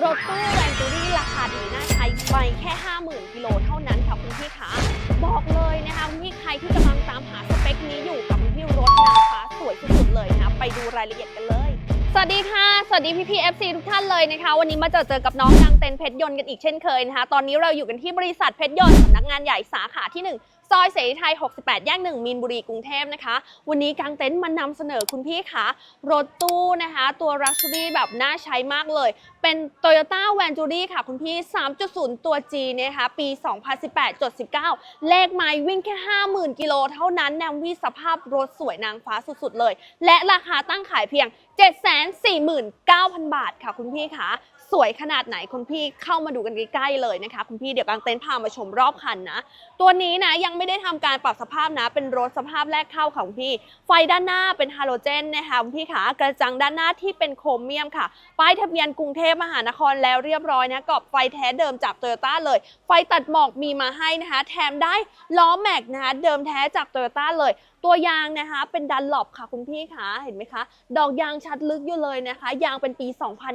รถตู้แวนจูรี่ราคาดีน่าใช้ไปแค่ 50,000กิโลเท่านั้นค่ะคุณพี่คะบอกเลยนะคะคุณพี่ใครที่กำลังตามหาสเปคนี้อยู่กับคุณพี่รถนะคะสวยสุดๆเลยนะคะไปดูรายละเอียดกันเลย สวัสดีค่ะ สวัสดีพี่พี FC ทุกท่านเลยนะคะ วันนี้มาเจอเจอกับน้องนางเต็นเพชรยนต์กันอีกเช่นเคยนะคะ ตอนนี้เราอยู่กันที่บริษัทเพชรยนต์สำนักงานใหญ่สาขาที่ 1 ซอยเสรีไทย 68 แยก1มีนบุรีกรุงเทพนะคะ วันนี้กางเต็นท์มานำเสนอคุณพี่คะรถตู้นะคะ ตัว r ั x ูรี่แบบน่าใช้มากเลย เป็น Toyota v a n t u r i ค่ะคุณพี่ 3.0 ตัว G นะคะ ปี 2018.19 เลขไมล์วิ่งแค่ 50,000 กิโลเท่านั้นแนววิสภาพรถสวยนางฟ้าสุดๆเลย และราคาตั้งขายเพียง 749,000 บาทค่ะคุณพี่คะ สวยขนาดไหนคุณพี่เข้ามาดูกันใกล้ๆเลยนะคะคุณพี่เดี๋ยวกางเต็นท์พามาชมรอบคันนะ ตัวนี้นะยังไม่ได้ทำการปรับสภาพนะ เป็นรถสภาพแรกเข้าค่ะคุณพี่ ไฟด้านหน้าเป็นฮาโลเจนนะคะคุณพี่ขากระจังด้านหน้าที่เป็นโครเมียมค่ะ ป้ายทะเบียนกรุงเทพมหานครแล้วเรียบร้อยนะกรอบไฟแท้เดิมจากโตโยต้าเลย ไฟตัดหมอกมีมาให้นะคะ แถมได้ล้อแม็กนะคะเดิมแท้จากโตโยต้าเลย ตัวยางนะคะเป็นดันหลบค่ะคุณพี่คะเห็นไหมคะ ดอกยางชัดลึกอยู่เลยนะคะ ยางเป็นปี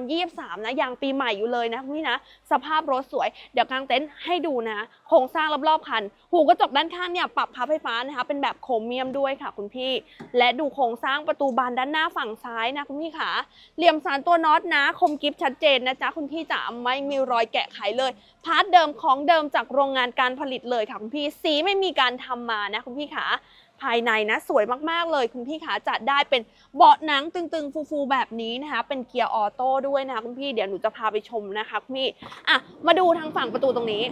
2023 นะยางปีใหม่อยู่เลยนะคุณพี่นะ สภาพรถสวย เดี๋ยวกางเต็นท์ให้ดูนะโครงสร้างรอบๆคัน หูกระจกด้านข้างเนี่ยปรับพับไฟฟ้านะคะ เป็นแบบโครเมียมด้วยค่ะคุณพี่ และดูโครงสร้างประตูบานด้านหน้าฝั่งซ้ายนะคุณพี่ขาเหลี่ยมสารตัวน็อตนะ คมกิฟชัดเจนนะจ๊ะคุณพี่จ๋าไม่มีรอยแกะไขเลยพาร์ทเดิมของเดิมจากโรงงานการผลิตเลยค่ะคุณพี่สีไม่มีการทำมานะคุณพี่ขา ภายในนะสวยมากๆเลย คุณพี่ขาจัดได้เป็นเบาะหนังตึงๆ ฟูๆ แบบนี้นะคะ เป็นเกียร์ออโต้ด้วยนะคะคุณพี่เดี๋ยวหนูจะพาไปชมนะคะคุณพี่อะมาดูทางฝั่งประตูตรงนี้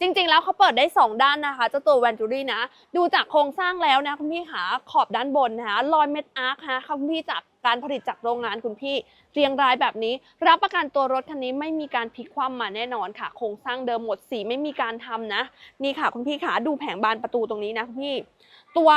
จริงๆ แล้วเขาเปิดได้ 2 ด้านนะคะเจ้าตัวแวนจูรี่นะ ดูจากโครงสร้างแล้วนะคุณพี่ขาขอบด้านบนนะคะรอยเม็ดอาร์คนะคะคุณพี่จาก การผลิตจากโรงงานคุณพี่ เรียงรายแบบนี้ รับประกันตัวรถคันนี้ไม่มีการพลิกคว่ำมาแน่นอนค่ะ โครงสร้างเดิมหมดสีไม่มีการทำนะ นี่ค่ะคุณพี่ขาดูแผงบานประตูตรงนี้นะคุณพี่ ตัว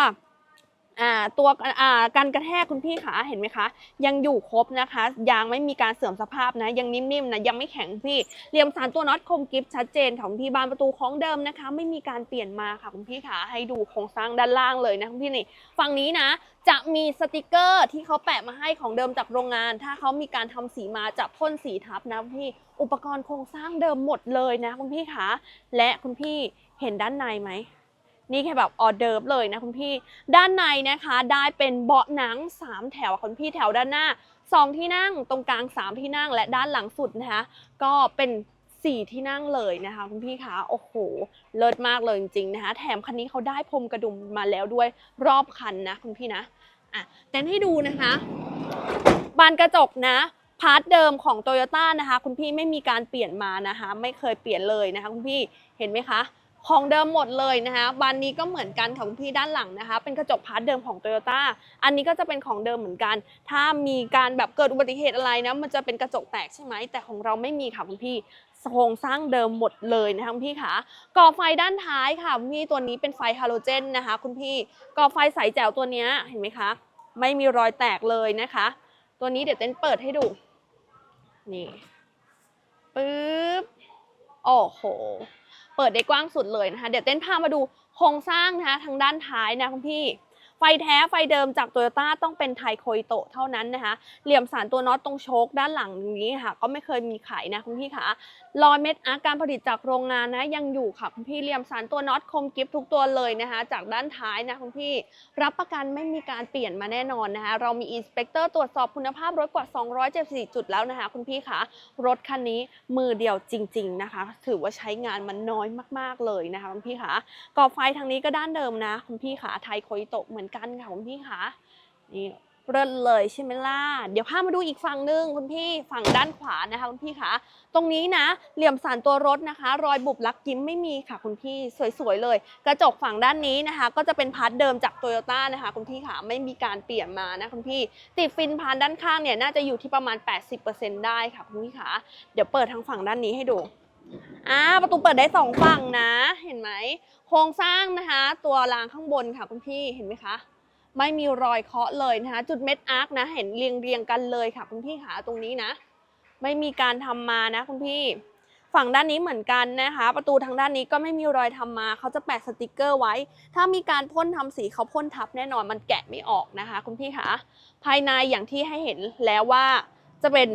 อ่าตัวอ่าการกระแทกคุณพี่ขาเห็นไหมคะ ยังอยู่ครบนะคะ ยางไม่มีการเสื่อมสภาพนะ ยังนิ่มๆนะยังไม่แข็งพี่เหลี่ยมสารตัวน็อตคมกริฟชัดเจนของพี่บานประตูของเดิมนะคะ ไม่มีการเปลี่ยนมาค่ะคุณพี่ขาให้ดูโครงสร้างด้านล่างเลยนะคุณพี่นี่ฝั่งนี้นะ จะมีสติกเกอร์ที่เขาแปะมาให้ของเดิมจากโรงงาน ถ้าเขามีการทำสีมาจะพ่นสีทับนะคุณพี่อุปกรณ์โครงสร้างเดิมหมดเลยนะคุณพี่ขาและคุณพี่เห็นด้านในไหม นี่แค่แบบออเดิร์ฟเลยนะคุณพี่ ด้านในนะคะ ได้เป็นเบาะหนัง 3 แถวคุณพี่แถวด้านหน้า 2 ที่นั่งตรงกลาง 3 ที่นั่ง และด้านหลังสุดนะคะ ก็เป็น 4 ที่นั่งเลยนะคะ คุณพี่คะโอ้โห เลิศมากเลยจริงๆนะคะ แถมคันนี้เขาได้พรมกระดุมมาแล้วด้วยรอบคันนะคุณพี่นะอะแต่ให้ดูนะคะ บานกระจกนะพาร์ทเดิมของ t o y ยต้นะคะ คุณพี่ไม่มีการเปลี่ยนมานะคะ ไม่เคยเปลี่ยนเลยนะคะ คุณพี่เห็นไหมคะ ของเดิมหมดเลยนะคะบานนี้ก็เหมือนกันของคุณพี่ด้านหลังนะคะ เป็นกระจกพาร์ทเดิมของ t o y ยต้อันนี้ก็จะเป็นของเดิมเหมือนกัน ถ้ามีการแบบเกิดอุบัติเหตุอะไรนะมันจะเป็นกระจกแตกใช่ไหมแต่ของเราไม่มีค่ะคุณพี่โครงสร้างเดิมหมดเลยนะคะคุณพี่คะก่อไฟด้านท้ายค่ะพี่ตัวนี้เป็นไฟฮาโลเจนนะคะ คุณพี่ก่อไฟใสแจ๋วตัวนี้เห็นไหมคะไม่มีรอยแตกเลยนะคะ ตัวนี้เดี๋ยวเต้นเปิดให้ดู นี่ปึ๊บ โอ้โห เปิดได้กว้างสุดเลยนะคะ เดี๋ยวเต้นพามาดูโครงสร้างนะคะทางด้านท้ายนะคุณพี่ ฟแท้ไฟเดิมจากโตโยต้าต้องเป็นไทโคยโตะเท่านั้นนะคะ เหลี่ยมสารตัวน็อตตรงโชคด้านหลังนี้ค่ะ ก็ไม่เคยมีขายนะคุณพี่คะรอยเม็ดอาร์การผลิตจากโรงงานนะยังอยู่ค่ะคุณพี่เหลี่ยมสารตัวน็อตคมกริฟทุกตัวเลยนะคะ จากด้านท้ายนะคุณพี่ รับประกันไม่มีการเปลี่ยนมาแน่นอนนะคะ เรามีอินสเปกเตอร์ตรวจสอบคุณภาพรถกว่า 274 จุดแล้วนะคะคุณพี่คะรถคันนี้มือเดียวจริง ๆนะคะ ถือว่าใช้งานมันน้อยมากๆเลยนะคะคุณพี่คะกรอบไฟทางนี้ก็ด้านเดิมนะคุณพี่คะไทโคยโตะเหมือนกันค่ะคุณพี่คะนี่เริ่เลยใช่ไหมล่ะ เดี๋ยวพามาดูอีกฝั่งหนึ่งคุณพี่ฝั่งด้านขวานะคะคุณพี่คะตรงนี้นะ เหลี่ยมสารตัวรถนะคะ รอยบุบลักยิ้มไม่มีค่ะคุณพี่สวยๆเลย กระจกฝั่งด้านนี้นะคะ ก็จะเป็นพาร์ทเดิมจากโตโยต้านะคะคุณพี่คะไม่มีการเปลี่ยนมานะคุณพี่ ติดฟินพานด้านข้างเนี่ยน่าจะอยู่ที่ประมาณ 80%ได้ค่ะคุณพี่คะเดี๋ยวเปิดทางฝั่งด้านนี้ให้ดูอ่าประตูเปิดได้สองฝั่งนะ เห็นไหมโครงสร้างนะคะ ตัวรางข้างบนค่ะคุณพี่เห็นไหมคะ ไม่มีรอยเคาะเลยนะคะ จุดเม็ดอาร์คนะ เห็นเรียงเรียงกันเลยค่ะ คุณพี่ขาตรงนี้นะ ไม่มีการทำมานะคุณพี่ ฝั่งด้านนี้เหมือนกันนะคะ ประตูทางด้านนี้ก็ไม่มีรอยทำมา เขาจะแปะสติกเกอร์ไว้ ถ้ามีการพ่นทำสีเขาพ่นทับแน่นอนมันแกะไม่ออกนะคะ คุณพี่คะภายในอย่างที่ให้เห็นแล้วว่าจะเป็น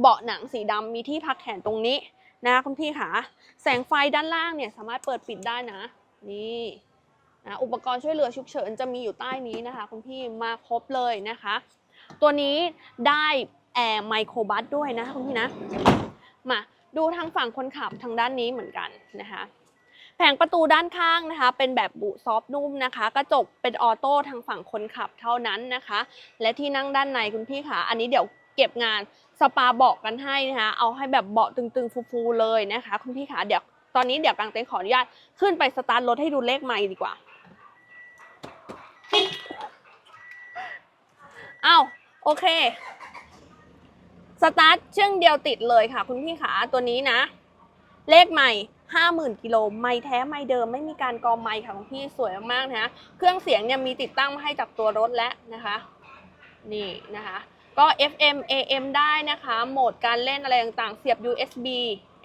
เบาะหนังสีดำมีที่พักแขนตรงนี้นะคะคุณพี่ขาแสงไฟด้านล่างเนี่ยสามารถเปิดปิดได้นะ นี่ นะอุปกรณ์ช่วยเหลือฉุกเฉินจะมีอยู่ใต้นี้นะคะ คุณพี่มาครบเลยนะคะ ตัวนี้ได้แอร์ไมโครบัสด้วยนะคุณพี่นะ มาดูทางฝั่งคนขับทางด้านนี้เหมือนกันนะคะแผงประตูด้านข้างนะคะ เป็นแบบบุซอฟนุ่มนะคะ กระจกเป็นออโต้ทางฝั่งคนขับเท่านั้นนะคะ และที่นั่งด้านในคุณพี่ขาอันนี้เดี๋ยวเก็บงานสปาเบาะกันให้นะคะ เอาให้แบบเบาะตึงๆ ฟูๆเลยนะคะ คุณพี่ขาเดี๋ยวตอนนี้เดี๋ยวกางเต็นท์ขออนุญาตขึ้นไปสตาร์ทรถให้ดูเลขไมล์ดีกว่า อ้าวโอเค สตาร์ทเชื่องเดียวติดเลยค่ะ คุณพี่ขาตัวนี้นะ เลขใหม่50,000กิโลไม่แท้ไม่เดิมไม่มีการกอไม่ค่ะคุณพี่สวยมากๆนะคะเครื่องเสียงเนี่ยมีติดตั้งมาให้จากตัวรถแล้วนะคะ นี่นะคะ ก็ FM AM ได้นะคะ โหมดการเล่นอะไรต่างๆ เสียบ USB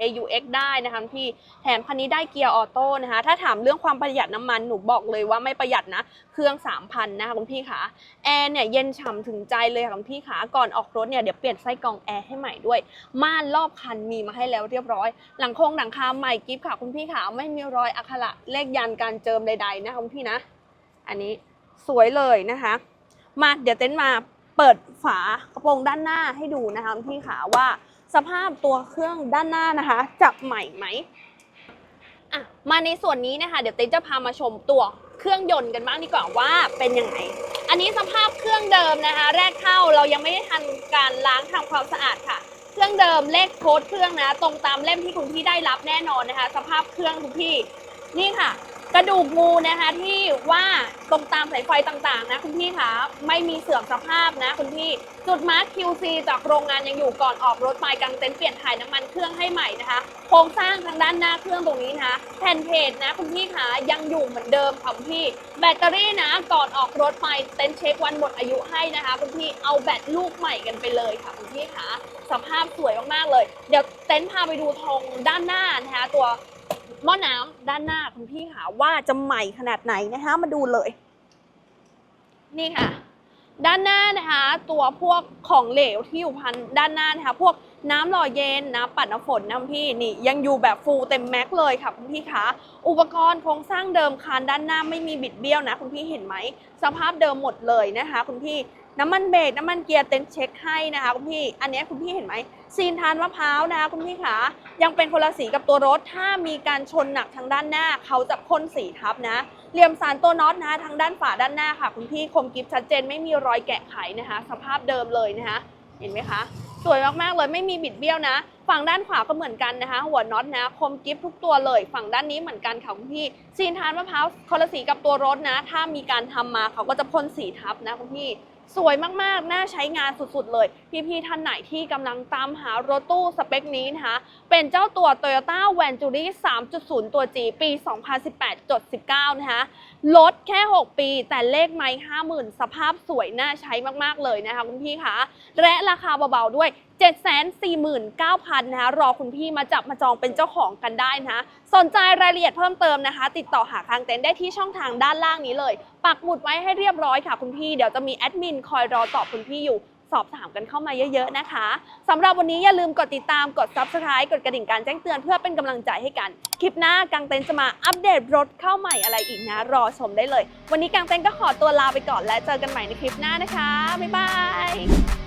AUX ได้นะคะคุณพี่ แถมคันนี้ได้เกียร์ออโต้นะคะ ถ้าถามเรื่องความประหยัดน้ำมัน หนูบอกเลยว่าไม่ประหยัดนะ เครื่อง 3,000 นะคะคุณพี่ขาแอร์เนี่ยเย็นฉ่ำถึงใจเลยค่ะคุณพี่ขาก่อนออกรถเนี่ยเดี๋ยวเปลี่ยนไส้กรองแอร์ให้ใหม่ด้วย ม่านรอบคันมีมาให้แล้วเรียบร้อย หลังโครงหลังคาใหม่กิฟต์ค่ะคุณพี่ขาไม่มีรอยอักขระเลขยันการเจิมใดๆนะคะคุณพี่นะ อันนี้สวยเลยนะคะ มาเดี๋ยวเต้นมา เปิดฝากระโปรงด้านหน้าให้ดูนะคะคุณพี่ขาว่าสภาพตัวเครื่องด้านหน้านะคะจะใหม่ไหมอะมาในส่วนนี้นะคะ เดี๋ยวเต้จะพามาชมตัวเครื่องยนต์กันบ้างดีกว่าว่าเป็นยังไง อันนี้สภาพเครื่องเดิมนะคะ แรกเข้าเรายังไม่ได้ทันการล้างทำความสะอาดค่ะ เครื่องเดิมเลขโค้ดเครื่องนะ ตรงตามเล่มที่คุณพี่ได้รับแน่นอนนะคะ สภาพเครื่องคุณพี่นี่ค่ะ กระดูกงูนะคะที่ว่าตรงตามสายไฟต่างๆนะคุณพี่คะไม่มีเสื่อมสภาพนะคุณพี่จุดมาร์ค QC จากโรงงานยังอยู่ก่อนออกรถไปกางเต็นท์เปลี่ยนถ่ายน้ำมันเครื่องให้ใหม่นะคะ โครงสร้างทางด้านหน้าเครื่องตรงนี้นะคะแผ่นเพจนะคุณพี่คะยังอยู่เหมือนเดิมค่ะคุณพี่ แบตเตอรี่นะก่อนออกรถไปเต็นท์เช็ควันหมดอายุให้นะคะคุณพี่เอาแบตลูกใหม่กันไปเลยค่ะคุณพี่คะสภาพสวยมากๆเลย เดี๋ยวเต็นท์พาไปดูธงด้านหน้านะคะตัว หม้อน้ำด้านหน้าคุณพี่ค่ะว่าจะใหม่ขนาดไหนนะคะ มาดูเลย นี่ค่ะ ด้านหน้านะคะ ตัวพวกของเหลวที่อยู่พันด้านหน้านะคะ พวกน้ำหล่อเย็นน้ำปัดน้ำฝนน้ำพี่นี่ยังอยู่แบบฟูลเต็มแม็กเลยค่ะคุณพี่คะอุปกรณ์โครงสร้างเดิมคานด้านหน้าไม่มีบิดเบี้ยวนะ คุณพี่เห็นไหมสภาพเดิมหมดเลยนะคะ คุณพี่ น้ำมันเบรกน้ำมันเกียร์เต็นเช็คให้นะคะคุณพี่ อันนี้คุณพี่เห็นไหมซีนทานมะพร้าวนะคะคุณพี่คะยังเป็นคนละสีกับตัวรถ ถ้ามีการชนหนักทางด้านหน้าเขาจะพ่นสีทับนะเหลี่ยมสารตัวน็อตนะทางด้านฝาด้านหน้าค่ะ คุณพี่คมกิฟชัดเจนไม่มีรอยแกะไขนะคะ สภาพเดิมเลยนะคะ เห็นไหมคะสวยมากๆเลยไม่มีบิดเบี้ยวนะ ฝั่งด้านขวาก็เหมือนกันนะคะ หัวน็อตนะคมกิฟทุกตัวเลย ฝั่งด้านนี้เหมือนกันค่ะคุณพี่ซีนทานมะพร้าวคนละสีกับตัวรถนะ ถ้ามีการทำมาเขาก็จะพ่นสีทับนะคุณพี่ สวยมากๆ น่าใช้งานสุดๆ เลย พี่ๆ ท่านไหนที่กำลังตามหารถตู้สเปคนี้นะคะ เป็นเจ้าตัว Toyota v a n t u r i 3.0 ตัว G ปี 2018จด19 นะคะลดแค่ 6 ปี แต่เลขไม่50,000 สภาพสวย น่าใช้มากๆ เลยนะคะคุณพี่คะ และราคาเบาๆ ด้วย749,000นะคะรอคุณพี่มาจับมาจองเป็นเจ้าของกันได้นะสนใจรายละเอียดเพิ่มเติมนะคะ ติดต่อหาคางเต็นท์ได้ที่ช่องทางด้านล่างนี้เลย ปักหมุดไว้ให้เรียบร้อยค่ะคุณพี่ เดี๋ยวจะมีแอดมินคอยรอตอบคุณพี่อยู่ สอบถามกันเข้ามาเยอะ ๆ นะคะสำหรับวันนี้อย่าลืมกดติดตามกด Subscribe กดกระดิ่งการแจ้งเตือนเพื่อเป็นกำลังใจให้กัน คลิปหน้ากางเต็นท์จะมาอัปเดตรถเข้าใหม่อะไรอีกนะ รอชมได้เลย วันนี้กางเต็นท์ก็ขอตัวลาไปก่อนและเจอกันใหม่ในคลิปหน้านะคะบ๊ายบาย